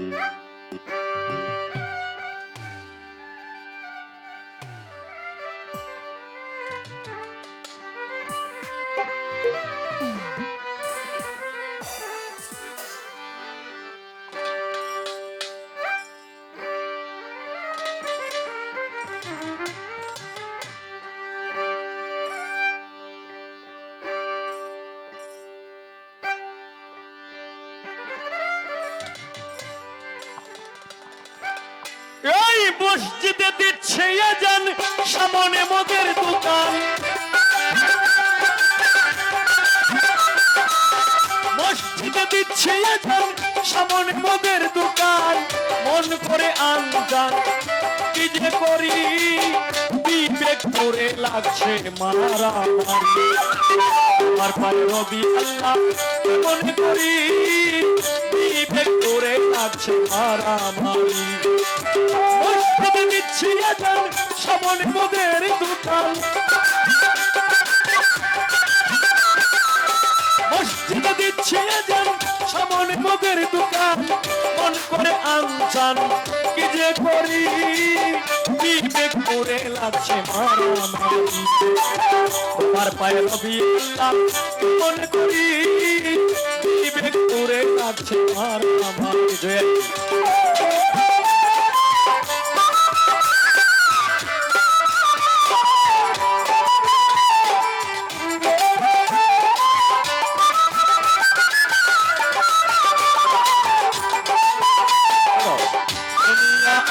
Ah! মসজিদে দিচ্ছে যান সামনে মদের দোকান। মসজিদে দিচ্ছে যান সামনে মদের দোকান। মন করে আনজান, কি যে করি? বিবেক করে লাগছে মারামারি। আমার পায়ে রবি আল্লাহ, মনে করি, বিবেক করে লাগছে মারামারি। মসজিদে দিচ্ছি আজান সামনে মোদের দোকান মসজিদে দিচ্ছি আজান সামনে মোদের দোকান মন করে আনছান কি যে করি? বিবেক করে লাগছে মারামারি। তোমার পায়ে রবি মনে করি। বিবেক করে লাগছে মারামারি। জয়।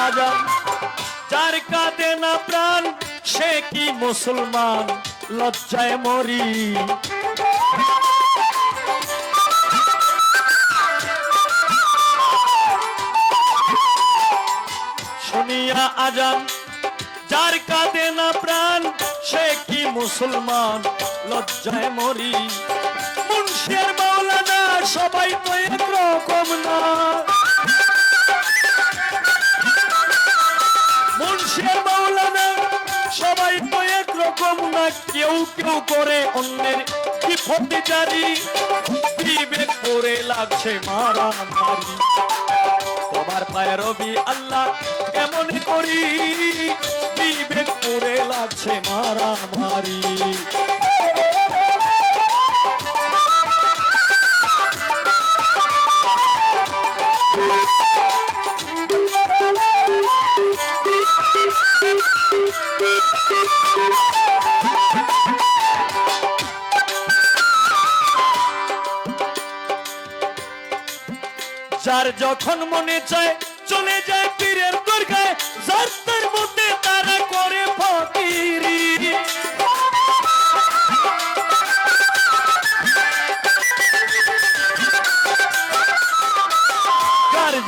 আজান। যার কাঁদে না প্রাণ, সে কি মুসলমান? লজ্জায় মরি। শুনিয়া আজান। যার কাঁদে না প্রাণ, সে কি মুসলমান? লজ্জায় মরি। মুন্সিয়ার মাওলানা সবাই তো একরকম না। না কেউ কেউ করে অন্যের বিপদে জারি বিবেক করে লাগছে মারামারি তোমার পায়ে রবি আল্লাহ কেমন করি? বিবেক করে লাগছে মারামারি যার যখন মনে চায় চলে যায় পীরের দরগায়, যার তার মধ্যে তারা করে ফকিরি।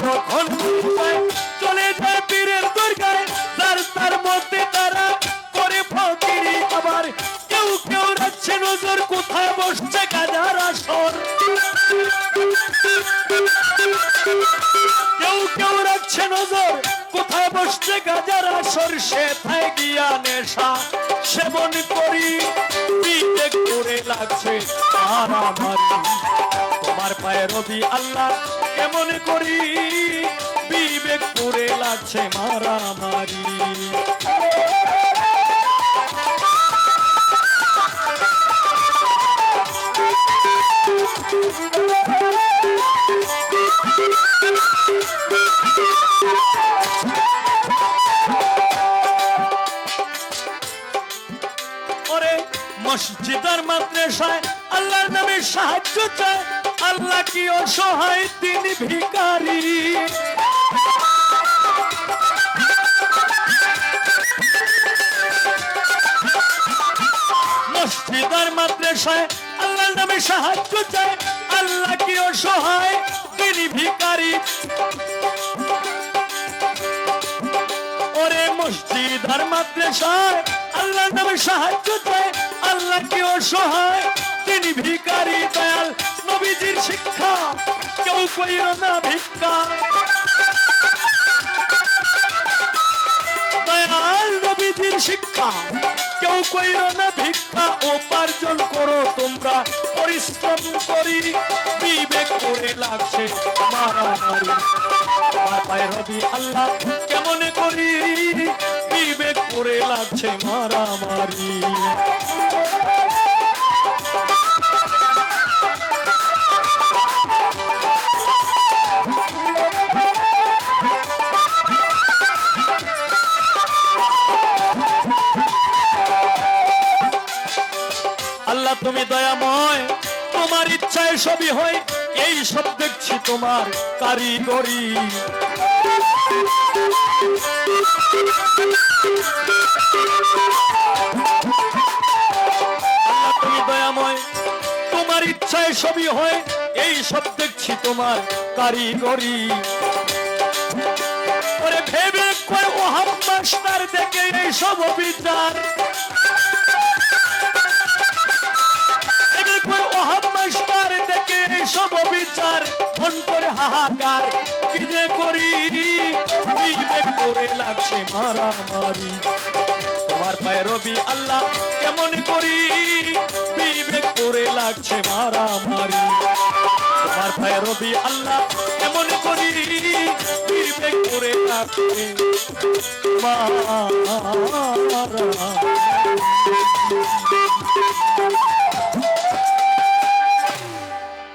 যখন চলে যায় পীরের দরগায়, যার তার মধ্যে তারা করে ফকিরি। আবার কেউ কেউ রাখছে নজর, কোথায় বসছে গাজার আসর। কোথায় গাজারা সরষে থাই গিয়া নেশা। সেবন করি পিঠে করে লাগছে মারামারি তোমার পায়ে রবি আল্লাহ কেমন করি, বিবেক করে লাগছে মারামারি। মসজিদের মাদ্রাসায় আল্লাহর নামে সাহায্য চায়। আল্লাহ কি অসহায়? তিনি ভিকারী মসজিদের মাদ্রাসায় আল্লাহর নামে সাহায্য চায়। আল্লাহ কি অসহায়? তিনি ভিকারী ওরে মসজিদ আর মাদ্রাসায় আল্লাহ নামে সাহায্য চায়। আল্লাহ কি অসহায়, তিনি ভিকারি দয়াল, নবীজির শিক্ষা, কেউ কইর না ভিক্ষা। দয়াল নবীজির শিক্ষা, কেউ কইর না ভিক্ষা। উপার্জন করো তোমরা, পরিশ্রম করি, বিবেক করে লাগছে মারামারি কেমন করি? বিবেক করে লাগছে মারামারি? ইচ্ছায় সবই হয়, এই সব দেখছি তোমার কারিগরি। তুমি দয়াময়, তোমার ইচ্ছায় সবই হয়, এই সব দেখছি তোমার কারিগরি। ভেবে কয় ও হাম্মাস্টার দেখে এই সব বিচার বিচার মন করে হাহাকার। কি যে করি? বিবেক করে লাগছে মারামারি। তোমার পায়ে রবি আল্লাহ কেমন করি? বিবেক করে লাগছে মারামারি। তোমার পায়ে রবি আল্লাহ কেমন করি? বিবেক করে লাগছে মারামারি।